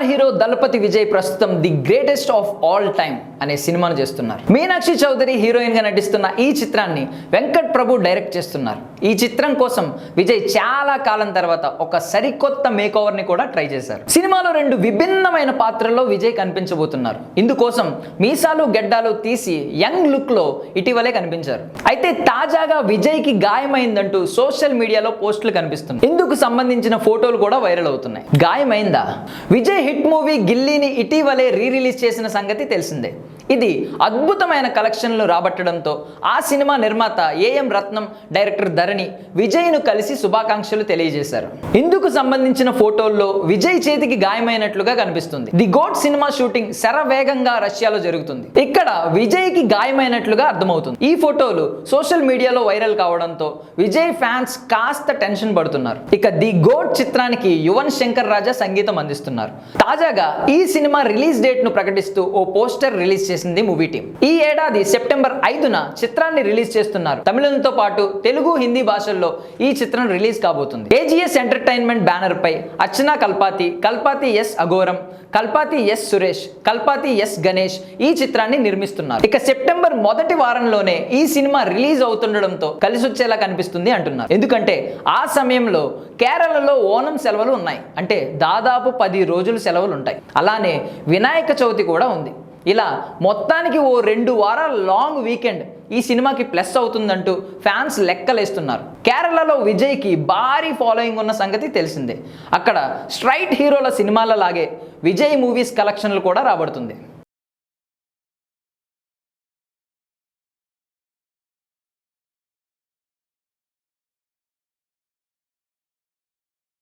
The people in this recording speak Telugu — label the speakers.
Speaker 1: స్టార్ హీరో దళపతి విజయ్ ప్రస్తుతం the greatest of all time. అనే సినిమాను చేస్తున్నారు. మీనాక్షి చౌదరి హీరోయిన్గా నటిస్తున్న ఈ చిత్రాన్ని వెంకట్ ప్రభు డైరెక్ట్ చేస్తున్నారు. ఈ చిత్రం కోసం విజయ్ చాలా కాలం తర్వాత ఒక సరికొత్త మేక్ ఓవర్ని కూడా ట్రై చేశారు. సినిమాలో రెండు విభిన్నమైన పాత్రల్లో విజయ్ కనిపించబోతున్నారు. ఇందుకోసం మీసాలు గెడ్డాలు తీసి యంగ్ లుక్లో ఇటీవలే కనిపించారు. అయితే తాజాగా విజయ్కి గాయమైందంటూ సోషల్ మీడియాలో పోస్టులు కనిపిస్తున్నాయి. ఇందుకు సంబంధించిన ఫోటోలు కూడా వైరల్ అవుతున్నాయి. గాయమైందా? విజయ్ హిట్ మూవీ గిల్లీని ఇటీవలే రీ రిలీజ్ చేసిన సంగతి తెలిసిందే. ఇది అద్భుతమైన కలెక్షన్లు రాబట్టడంతో ఆ సినిమా నిర్మాత ఏఎం రత్నం డైరెక్టర్ ధరణి విజయ్ను కలిసి శుభాకాంక్షలు తెలియజేశారు. ఇందుకు సంబంధించిన ఫోటోల్లో విజయ్ చేతికి గాయమైనట్లుగా కనిపిస్తుంది. ది గోట్ సినిమా షూటింగ్ శరవేగంగా రష్యాలో జరుగుతుంది. ఇక్కడ విజయ్కి గాయమైనట్లుగా అర్థమవుతుంది. ఈ ఫోటోలు సోషల్ మీడియాలో వైరల్ కావడంతో విజయ్ ఫ్యాన్స్ కాస్త టెన్షన్ పడుతున్నారు. ఇక ది గోట్ చిత్రానికి యువన్ శంకర్ రాజా సంగీతం అందిస్తున్నారు. తాజాగా ఈ సినిమా రిలీజ్ డేట్ను ప్రకటిస్తూ ఓ పోస్టర్ రిలీజ్ చేసింది మూవీ టీం. ఈ ఏడాది సెప్టెంబర్ ఐదున చిత్రాన్ని రిలీజ్ చేస్తున్నారు. తమిళంతో పాటు తెలుగు హిందీ భాషల్లో ఈ చిత్రం రిలీజ్ కాబోతుంది. ఏజీఎస్ ఎంటర్టైన్మెంట్ బ్యానర్ పై Archana Kalpathi Kalpathi S Aghoram Kalpathi S Suresh Kalpathi S Ganesh ఈ చిత్రాన్ని నిర్మిస్తున్నారు. ఇక సెప్టెంబర్ మొదటి వారంలోనే ఈ సినిమా రిలీజ్ అవుతుండడంతో కలిసి వచ్చేలా కనిపిస్తుంది అంటున్నారు. ఎందుకంటే ఆ సమయంలో కేరళలో ఓనం సెలవులు ఉన్నాయి. అంటే దాదాపు పది రోజులు సెలవులు ఉంటాయి అలానే వినాయక చవితి కూడా ఉంది. ఇలా మొత్తానికి ఓ రెండు వారాల లాంగ్ వీకెండ్ ఈ సినిమాకి ప్లస్ అవుతుందంటూ ఫ్యాన్స్ లెక్కలేస్తున్నారు. కేరళలో విజయ్కి భారీ ఫాలోయింగ్ ఉన్న సంగతి తెలిసిందే. అక్కడ స్ట్రైట్ హీరోల సినిమాల లాగే విజయ్ మూవీస్ కలెక్షన్లు కూడా రాబడుతుంది.